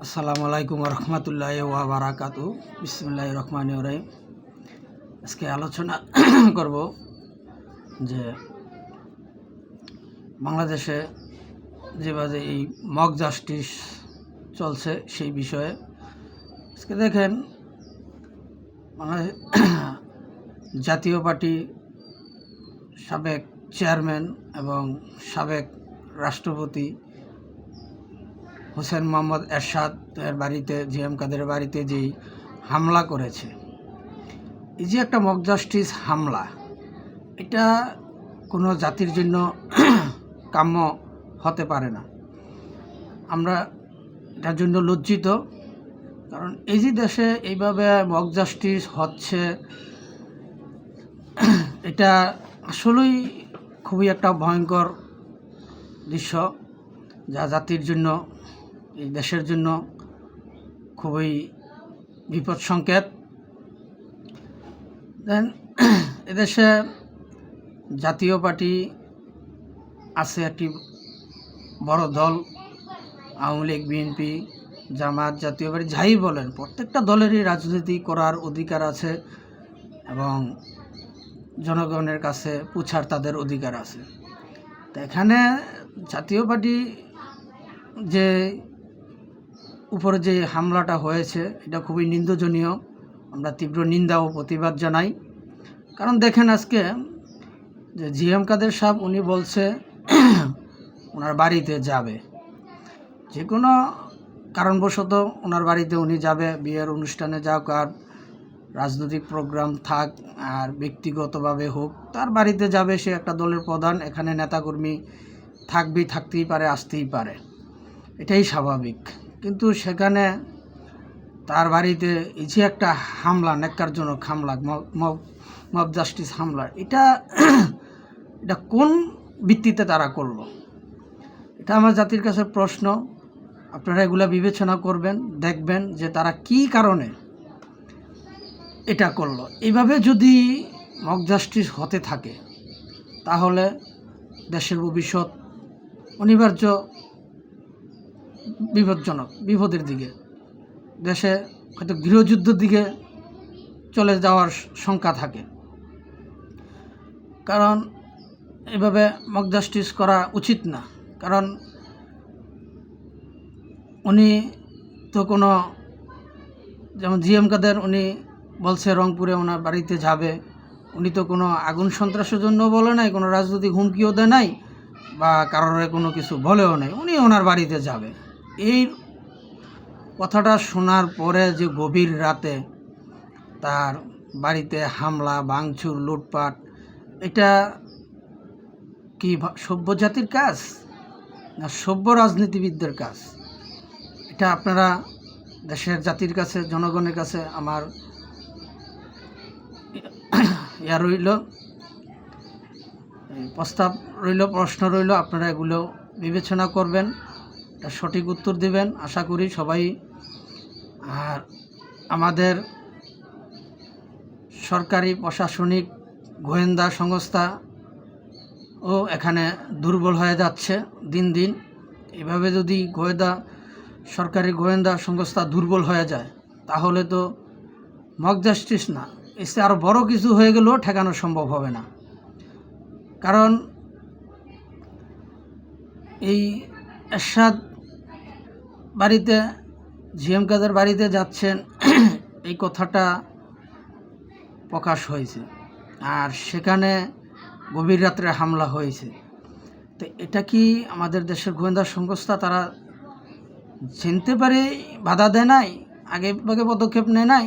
আসসালামু আলাইকুম রহমতুল্লাহ ওয়া বারাকাতু বিসমুল্লাহ রহমান রাহিম। আজকে আলোচনা করব যে বাংলাদেশে যেভাবে এই মক জাস্টিস চলছে সেই বিষয়ে আজকে দেখেন বাংলাদেশ জাতীয় পার্টি সাবেক চেয়ারম্যান এবং সাবেক রাষ্ট্রপতি হোসেন মোহাম্মদ এরশাদ এর বাড়িতে, জি এম কাদের বাড়িতে যেই হামলা করেছে। এই যে একটা মক জাস্টিস হামলা, এটা কোনো জাতির জন্য কাম্য হতে পারে না। আমরা এটার জন্য লজ্জিত, কারণ এই যে দেশে এইভাবে মক জাস্টিস হচ্ছে, এটা আসলেই খুবই একটা ভয়ঙ্কর দৃশ্য, যা জাতির জন্য এই দেশের জন্য খুবই বিপদ সংকেত দেন এদেশে জাতীয় পার্টি আছে একটি বড় দল, আওয়ামী লীগ, বিএনপি, জামাত জাতীয় পার্টি, যাই বলেন, প্রত্যেকটা দলেরই রাজনীতি করার অধিকার আছে এবং জনগণের কাছে পুছার তাদের অধিকার আছে। তো এখানে জাতীয় পার্টি যে উপরে যে হামলাটা হয়েছে, এটা খুবই নিন্দজনীয় আমরা তীব্র নিন্দা ও প্রতিবাদ জানাই। কারণ দেখেন আজকে যে জিএম কাদের সাহেব, উনি বলছে, ওনার বাড়িতে যাবে। যে কোনো কারণবশত ওনার বাড়িতে উনি যাবে, বিয়ের অনুষ্ঠানে যাক আর রাজনৈতিক প্রোগ্রাম থাক আর ব্যক্তিগতভাবে হোক, তার বাড়িতে যাবে সে একটা দলের প্রধান, এখানে নেতাকর্মী থাকবেই, থাকতেই পারে, আসতেই পারে। এটাই স্বাভাবিক। কিন্তু সেখানে তার বাড়িতে এই যে একটা হামলা নেককারজনক হামলা, মব জাস্টিস হামলা, এটা এটা কোন ভিত্তিতে তারা করল? এটা আমার জাতির কাছে প্রশ্ন। আপনারা এগুলো বিবেচনা করবেন, দেখবেন যে তারা কি কারণে এটা করল। এইভাবে যদি মক জাস্টিস হতে থাকে, তাহলে দেশের ভবিষ্যৎ অনিবার্য বিপজ্জনক, বিপদের দিকে। দেশে হয়তো গৃহযুদ্ধের দিকে চলে যাওয়ার শঙ্কা থাকে। কারণ এভাবে মক জাস্টিস করা উচিত না। কারণ উনি তো কোনো, যেমন জিএম কাদের, উনি বলছে রংপুরে ওনার বাড়িতে যাবে। উনি তো কোনো আগুন সন্ত্রাসের জন্য বলে নাই, কোনো রাজনৈতিক হুমকিও দেয় নাই, বা কারোর কোনো কিছু বলেও নাই। উনি ওনার বাড়িতে যাবে। এই কথাটা শোনার পরে যে গভীর রাতে তার বাড়িতে হামলা, ভাঙচুর, লুটপাট, এটা কি সভ্য জাতির কাজ না সভ্য রাজনীতিবিদদের কাজ? এটা আপনারা দেশের জাতির কাছে, জনগণের কাছে আমার ইয়া রইল প্রস্তাব রইল, প্রশ্ন রইল, আপনারা এগুলো বিবেচনা করবেন। এটা সঠিক উত্তর দেবেন, আশা করি সবাই। আর আমাদের সরকারি প্রশাসনিক গোয়েন্দা সংস্থা ও এখানে দুর্বল হয়ে যাচ্ছে দিন দিন। এভাবে যদি গোয়েন্দা, সরকারি গোয়েন্দা সংস্থা দুর্বল হয়ে যায়, তাহলে তো মক জাস্টিস না। এসে আরও বড় কিছু হয়ে গেলেও ঠেকানো সম্ভব হবে না। কারণ এই এরশাদ বাড়িতে জিএম কাদের বাড়িতে যাচ্ছেন, এই কথাটা প্রকাশ হয়েছে। আর সেখানে গভীর রাত্রে হামলা হয়েছে। তো এটা কি আমাদের দেশের গোয়েন্দা সংস্থা তারা চিনতে পারে, বাধা দেয় নাই, আগে ভাগে পদক্ষেপ নেয় নাই,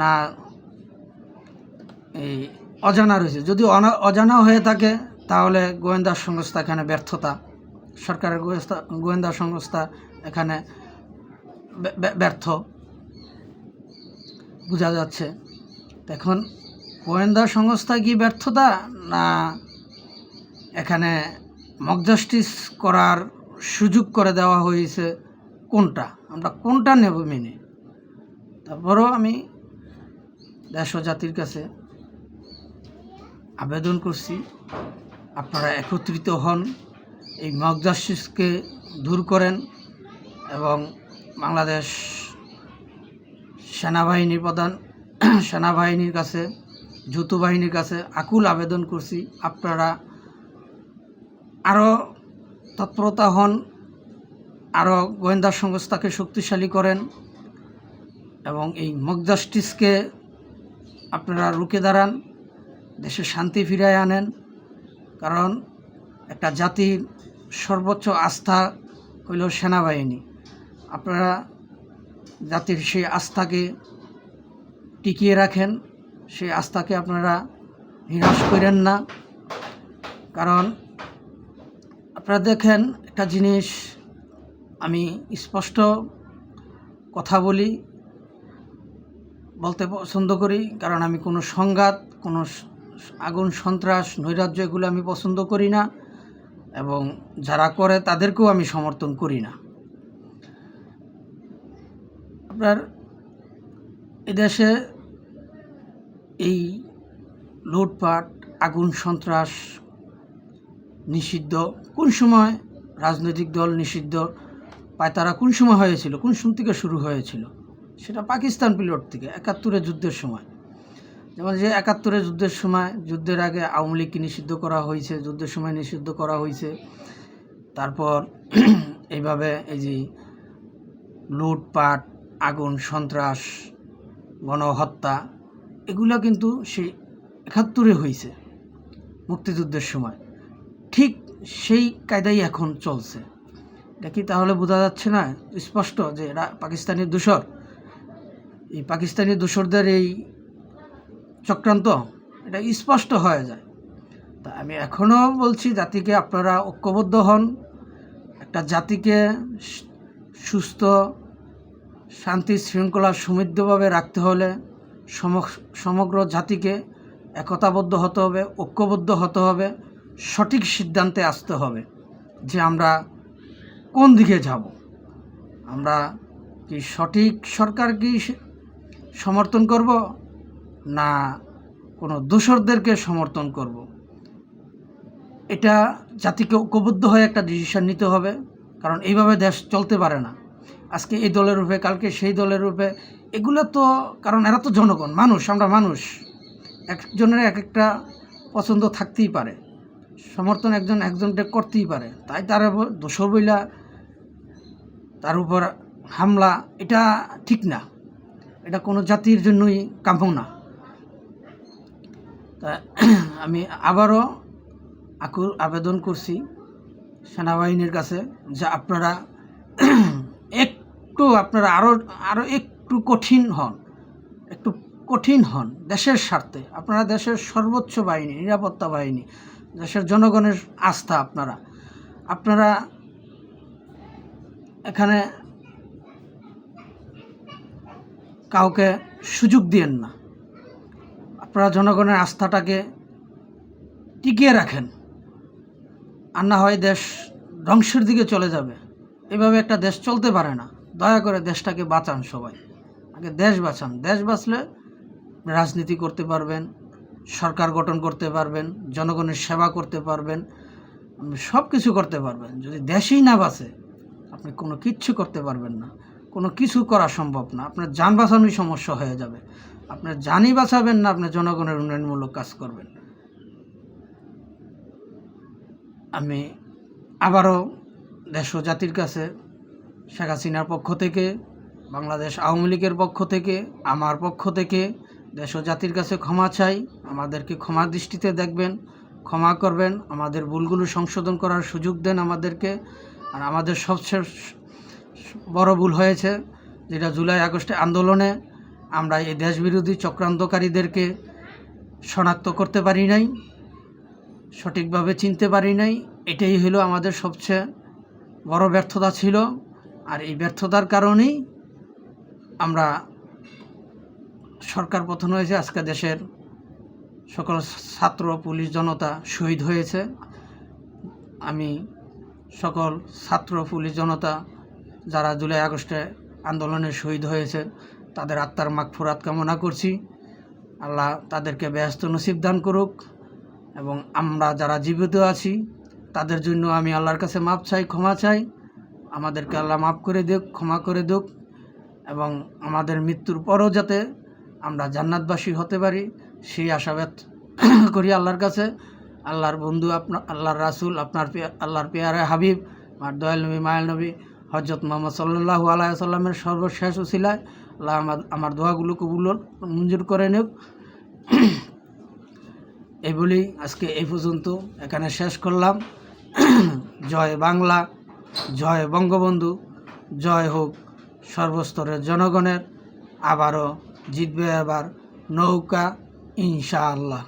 না এই অজানা রয়েছে? যদি অজানা হয়ে থাকে, তাহলে গোয়েন্দা সংস্থা এখানে ব্যর্থতা সরকারের গোয়েন্দা সংস্থা এখানে ব্যর্থ। বোঝা যাচ্ছে। এখন গোয়েন্দা সংস্থা কি ব্যর্থতা? না, এখানে মক জাস্টিস করার সুযোগ করে দেওয়া হয়েছে কোনটা? আমরা কোনটা নেব মেনে? তারপরেও আমি দেশ জাতির কাছে আবেদন করছি, আপনারা একত্রিত হন। এই মক জাস্টিসকে দূর করেন এবং বাংলাদেশ সেনাবাহিনীর প্রধান, সেনাবাহিনীর কাছে যৌথ বাহিনীর কাছে আকুল আবেদন করছি। আপনারা আরও তৎপরতা হন আরও গোয়েন্দা সংস্থাকে শক্তিশালী করেন এবং এই মক জাস্টিসকে আপনারা রুখে দাঁড়ান, দেশে শান্তি ফিরিয়ে আনেন। কারণ একটা জাতির সর্বোচ্চ আস্থা হইল সেনাবাহিনী। আপনারা জাতির সেই আস্থাকে টিকিয়ে রাখেন, সেই আস্থাকে আপনারা নিরাশ করেন না। কারণ আপনারা দেখেন, একটা জিনিস আমি স্পষ্ট কথা বলি, বলতে পছন্দ করি, কারণ আমি কোনো সংঘাত, কোনো আগুন, সন্ত্রাস, নৈরাজ্য এগুলো আমি পছন্দ করি না। এবং যারা করে তাদেরকেও আমি সমর্থন করি না। আপনার এদেশে এই লুটপাট, আগুন, সন্ত্রাস নিষিদ্ধ কোন সময়? রাজনৈতিক দল নিষিদ্ধ পায়তারা কোন সময় হয়েছিল? কোন সময় থেকে শুরু হয়েছিল? সেটা পাকিস্তান পিরিয়ড থেকে, একাত্তরের যুদ্ধের সময়। যেমন যে একাত্তরের যুদ্ধের সময়, যুদ্ধের আগে আওয়ামী লীগকে নিষিদ্ধ করা হয়েছে, যুদ্ধের সময় নিষিদ্ধ করা হয়েছে। তারপর এইভাবে এই যে লুটপাট, আগুন, সন্ত্রাস, গণহত্যা, এগুলো কিন্তু সেই একাত্তরে হয়েছে মুক্তিযুদ্ধের সময়। ঠিক সেই কায়দাই এখন চলছে। এটা কি তাহলে বোঝা যাচ্ছে না? স্পষ্ট যে এরা পাকিস্তানি দূষর। এই পাকিস্তানি দূষরদের এই চক্রান্ত, এটা স্পষ্ট হয়ে যায়। তা আমি এখনও বলছি, জাতিকে আপনারা ঐক্যবদ্ধ হন। একটা জাতিকে সুস্থ, শান্তি শৃঙ্খলা সমৃদ্ধভাবে রাখতে হলে সম- সমগ্র জাতিকে একতাবদ্ধ হতে হবে, ঐক্যবদ্ধ হতে হবে, সঠিক সিদ্ধান্তে আসতে হবে যে আমরা কোন দিকে যাব। আমরা কি সঠিক সরকার কি সমর্থন করব? না কোনো দোসরদেরকে সমর্থন করব। এটা জাতিকে ঐক্যবদ্ধ হয়ে একটা ডিসিশন নিতে হবে, কারণ এইভাবে দেশ চলতে পারে না। আজকে এই দলের রূপে, কালকে সেই দলের রূপে, এগুলো তো, কারণ এরা তো জনগণ, মানুষ, আমরা মানুষ। একজনের এক একটা পছন্দ থাকতেই পারে, সমর্থন একজন একজনকে করতেই পারে। তাই তার দোষর বইলা তার উপর হামলা, এটা ঠিক না। এটা কোনো জাতির জন্যই কাম্য না। তা আমি আবারও আকুল আবেদন করছি সেনাবাহিনীর কাছে যে আপনারা একটু আপনারা আরও আরও একটু কঠিন হন, একটু কঠিন হন দেশের স্বার্থে। আপনারা দেশের সর্বোচ্চ বাহিনী, নিরাপত্তা বাহিনী, দেশের জনগণের আস্থা আপনারা। আপনারা এখানে কাউকে সুযোগ দিয়েন না। আপনারা জনগণের আস্থাটাকে টিকিয়ে রাখেন আর না হয় দেশ ধ্বংসের দিকে চলে যাবে। এভাবে একটা দেশ চলতে পারে না। দয়া করে দেশটাকে বাঁচান সবাই। আগে দেশ বাঁচান। দেশ বাঁচলে রাজনীতি করতে পারবেন, সরকার গঠন করতে পারবেন, জনগণের সেবা করতে পারবেন সব কিছু করতে পারবেন। যদি দেশেই না বাঁচে, আপনি কোনো কিচ্ছু করতে পারবেন না। কোনো কিছু করা সম্ভব না। আপনার যান বাঁচানোই সমস্যা হয়ে যাবে। আপনার জানই বাঁচাবেন না আপনার জনগণের উন্নয়নমূলক কাজ করবেন। আমি আবারও দেশ ও জাতির কাছে শেখ হাসিনার পক্ষ থেকে, বাংলাদেশ আওয়ামী লীগের পক্ষ থেকে, আমার পক্ষ থেকে দেশ ও জাতির কাছে ক্ষমা চাই। আমাদেরকে ক্ষমা দৃষ্টিতে দেখবেন, ক্ষমা করবেন, আমাদের ভুলগুলো সংশোধন করার সুযোগ দেন আমাদেরকে। আর আমাদের সবচেয়ে বড় ভুল হয়েছে, যেটা জুলাই আগস্টে আন্দোলনে আমরা এই দেশবিরোধী চক্রান্তকারীদেরকে শনাক্ত করতে পারি নাই, সঠিকভাবে চিনতে পারি নাই। এটাই হলো আমাদের সবচেয়ে বড় ব্যর্থতা ছিল। আর এই ব্যর্থতার কারণেই আমরা সরকার পতন হয়েছে। আজকে দেশের সকল ছাত্র, পুলিশ জনতা শহীদ হয়েছে। আমি সকল ছাত্র, পুলিশ জনতা যারা জুলাই আগস্টে আন্দোলনে শহীদ হয়েছে তাদের আত্মার মাগফুরাত কামনা করছি। আল্লাহ তাদেরকে ব্যস্ত নসিব দান করুক এবং আমরা যারা জীবিত আছি, তাদের জন্য আমি আল্লাহর কাছে মাপ চাই, ক্ষমা চাই। আমাদেরকে আল্লাহ মাফ করে দিক, ক্ষমা করে দিক এবং আমাদের মৃত্যুর পরও যাতে আমরা জান্নাতবাসী হতে পারি, সেই আশাবাদ করি আল্লাহর কাছে। আল্লাহর বন্ধু আপনার আল্লাহর রাসূল, আপনার আল্লাহর পেয়ারে হাবিব আর দয়াল নবী, মায়াল নবী হজরত মোহাম্মদ সাল্লাল্লাহু আলাইহি সাল্লামের সর্বশেষ উসিলায় আল্লাহ আমার আমার দোয়াগুলো কবুল মঞ্জুর করে নিক। এই বলি আজকে এই পর্যন্ত এখানে শেষ করলাম। জয় বাংলা, জয় বঙ্গবন্ধু, জয় হোক সর্বস্তরের জনগণের। আবারও জিতবে এবার নৌকা, ইনশাআল্লাহ।